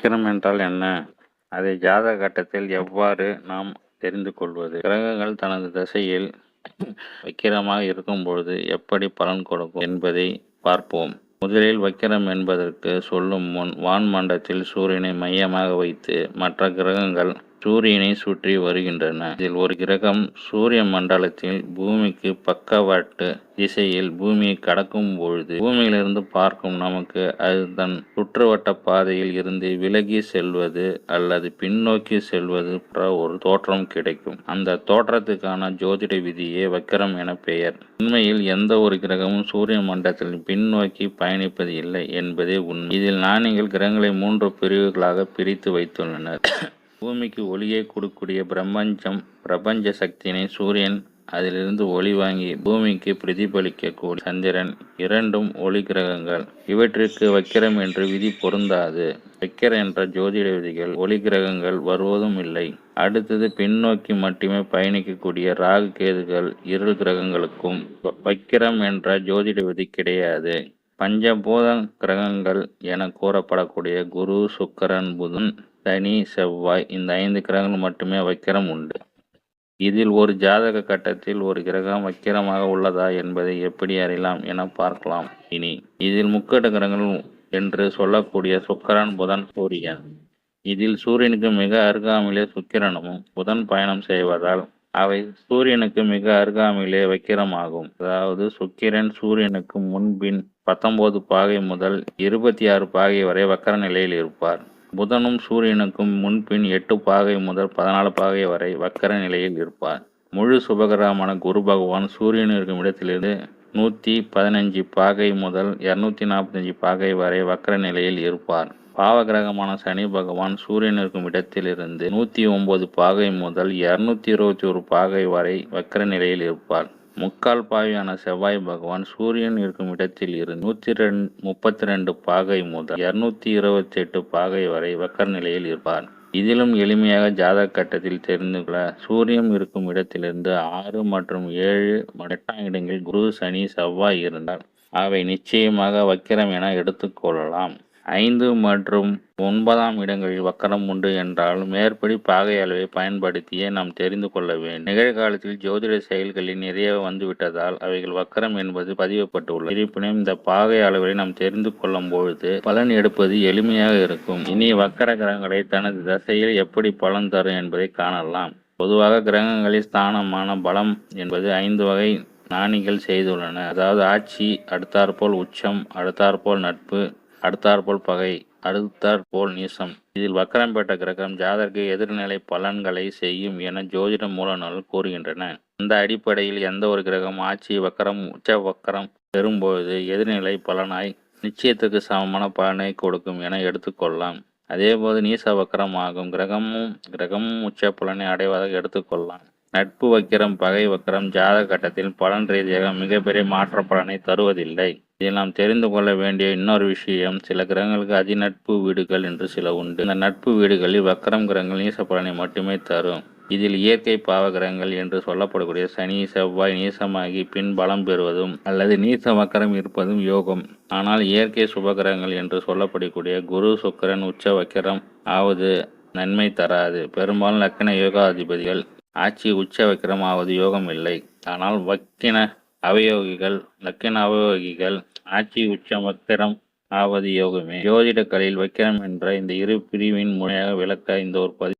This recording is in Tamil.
வக்கிரம் என்றால் என்ன? அதை ஜாதக கட்டத்தில் எவ்வாறு நாம் தெரிந்து கொள்வது? கிரகங்கள் தனது திசையில் வக்கிரமாக இருக்கும்பொழுது எப்படி பலன் கொடுக்கும் என்பதை பார்ப்போம். முதலில் வக்கிரம் என்பதற்கு சொல்லும் முன் வான்மண்டத்தில் சூரியனை மையமாக வைத்து மற்ற கிரகங்கள் சூரியனை சுற்றி வருகின்றன. இதில் ஒரு கிரகம் சூரிய மண்டலத்தில் பூமிக்கு பக்கவாட்டு திசையில் பூமியை கடக்கும் பொழுது பூமியிலிருந்து பார்க்கும் நமக்கு அது தன் சுற்றுவட்ட பாதையில் இருந்து விலகி செல்வது அல்லது பின்னோக்கி செல்வது போன்ற ஒரு தோற்றம் கிடைக்கும். அந்த தோற்றத்துக்கான ஜோதிட விதியே வக்கரம் என பெயர். உண்மையில் எந்த ஒரு கிரகமும் சூரிய மண்டலத்தில் பின்னோக்கி பயணிப்பது இல்லை என்பதே உண்மை. இதில் நாணயங்கள் கிரகங்களை மூன்று பிரிவுகளாக பிரித்து வைத்துள்ளனர். பூமிக்கு ஒளியை கொடுக்கூடிய பிரபஞ்சம் பிரபஞ்ச சக்தியினை சூரியன் அதிலிருந்து ஒளி வாங்கி பூமிக்கு பிரதிபலிக்கக்கூடிய சந்திரன். இரண்டும் ஒளி கிரகங்கள். இவற்றிற்கு வக்கிரம் என்று விதி பொருந்தாது. வக்கிர என்ற ஜோதிட விதிகள் ஒளி கிரகங்கள் வருவதும் இல்லை. அடுத்தது பின்னோக்கி மட்டுமே பயணிக்கக்கூடிய ராகு கேதுகள் இரு கிரகங்களுக்கும் வக்கிரம் என்ற ஜோதிட விதி கிடையாது. பஞ்சபூத கிரகங்கள் என கூறப்படக்கூடிய குரு சுக்கரன் புதன் சனி செவ்வாய் இந்த ஐந்து கிரகங்கள் மட்டுமே வக்கிரம் உண்டு. இதில் ஒரு ஜாதக கட்டத்தில் ஒரு கிரகம் வக்கிரமாக உள்ளதா என்பதை எப்படி அறியலாம் என பார்க்கலாம். இனி இதில் முக்கட்ட கிரகங்கள் என்று சொல்லக்கூடிய சுக்கரன் புதன் சூரியன். இதில் சூரியனுக்கு மிக அருகாமையிலே சுக்கிரனும் புதன் பயணம் செய்வதால் அவை சூரியனுக்கு மிக அருகாமையிலே வக்கிரமாகும். அதாவது சுக்கிரன் சூரியனுக்கு முன்பின் பத்தொன்பது பாகை முதல் இருபத்தி ஆறு பாகை வரை வக்கர நிலையில் இருப்பார். புதனும் சூரியனுக்கும் முன்பின் எட்டு பாகை முதல் பதினாலு பாகை வரை வக்கர நிலையில் இருப்பார். முழு சுபகிரகமான குரு பகவான் சூரியன் இருக்கும் இடத்திலிருந்து நூற்றி பதினஞ்சு பாகை முதல் இரநூத்தி நாற்பத்தஞ்சு பாகை வரை வக்கர நிலையில் இருப்பார். பாவகிரகமான சனி பகவான் சூரியன் இருக்கும் இடத்திலிருந்து நூற்றி ஒன்பது பாகை முதல் இரநூத்தி இருபத்தி ஒரு பாகை வரை வக்கர நிலையில் இருப்பார். முக்கால் பாவியான செவ்வாய் பகவான் சூரியன் இருக்கும் இடத்தில் இருந்து நூற்றி ரெண்டு முப்பத்தி ரெண்டு பாகை முதல் இருநூத்தி இருபத்தி எட்டு பாகை வரை வக்கர நிலையில் இருப்பார். இதிலும் எளிமையாக ஜாதக கட்டத்தில் தெரிந்து கொள்ள சூரியன் இருக்கும் இடத்திலிருந்து ஆறு மற்றும் ஏழு எட்டாம் இடங்களில் குரு சனி செவ்வாய் இருந்தால் அவை நிச்சயமாக வக்கிரம் என எடுத்துக்கொள்ளலாம் ஐந்து மற்றும் ஒன்பதாம் இடங்களில் வக்கரம் உண்டு என்றால் மேற்படி பாகை அளவை பயன்படுத்தியே நாம் தெரிந்து கொள்ள வேண்டும். நிகழ்காலத்தில் ஜோதிட செயல்களில் நிறைய வந்துவிட்டதால் அவைகள் வக்கரம் என்பது பதிவப்பட்டுள்ளது இருப்பினும் இந்த பாகை அளவை நாம் தெரிந்து கொள்ளும் பொழுது பலன் எடுப்பது எளிமையாக இருக்கும். இனி வக்கர கிரகங்களை தனது தசையில் எப்படி பலன் தரும் என்பதை காணலாம். பொதுவாக கிரகங்களில் ஸ்தானமான பலம் என்பது ஐந்து வகை நாணிகள் செய்துள்ளன அதாவது ஆட்சி அடுத்தாற்போல் உச்சம் அடுத்தாற்போல் நட்பு அடுத்தாற்போல் பகை அடுத்தாற்போல் நீசம். இதில் வக்கரம் பெற்ற கிரகம் ஜாதகருக்கு எதிர்நிலை பலன்களை செய்யும் என ஜோதிட மூலநூல் கூறுகின்றன. அந்த அடிப்படையில் எந்த ஒரு கிரகம் ஆட்சி வக்கரம் உச்ச வக்கரம் பெறும்பொழுது எதிர்நிலை பலனாய் நிச்சயத்துக்கு சமமான பலனை கொடுக்கும் என எடுத்துக்கொள்ளலாம் அதேபோது நீச வக்கரம் ஆகும். கிரகமும் கிரகமும் உச்ச பலனை அடைவதாக எடுத்துக்கொள்ளலாம் நட்பு வக்கிரம் பகை வக்கிரம் ஜாதக கட்டத்தில் பலன் ரீதியாக மிகப்பெரிய மாற்ற பலனை தருவதில்லை. இதில் நாம் தெரிந்து கொள்ள வேண்டிய இன்னொரு விஷயம் சில கிரகங்களுக்கு அதிநட்பு வீடுகள் என்று சில உண்டு. இந்த நட்பு வீடுகளில் வக்கரம் கிரகங்கள் நீசப்பலனை மட்டுமே தரும். இதில் இயற்கை பாவ கிரகங்கள் என்று சொல்லப்படக்கூடிய சனி செவ்வாய் நீசமாகி பின் பலம் பெறுவதும் அல்லது நீச வக்கரம் இருப்பதும் யோகம். ஆனால் இயற்கை சுபகிரகங்கள் என்று சொல்லப்படக்கூடிய குரு சுக்கரன் உச்ச வக்கரம் ஆவது நன்மை தராது. பெரும்பாலும் லக்கண யோகாதிபதிகள் ஆட்சி உச்ச வக்கரம் ஆவது யோகம் இல்லை. ஆனால் வக்கின அவயோகிகள் லக்கண அவயோகிகள் ஆட்சி உச்ச வக்கிரம் ஆவது யோகமே ஜோதிட கலையில் வக்கிரம் என்ற இந்த இரு பிரிவின் முறையாக விளக்க இந்த ஒரு பதிவு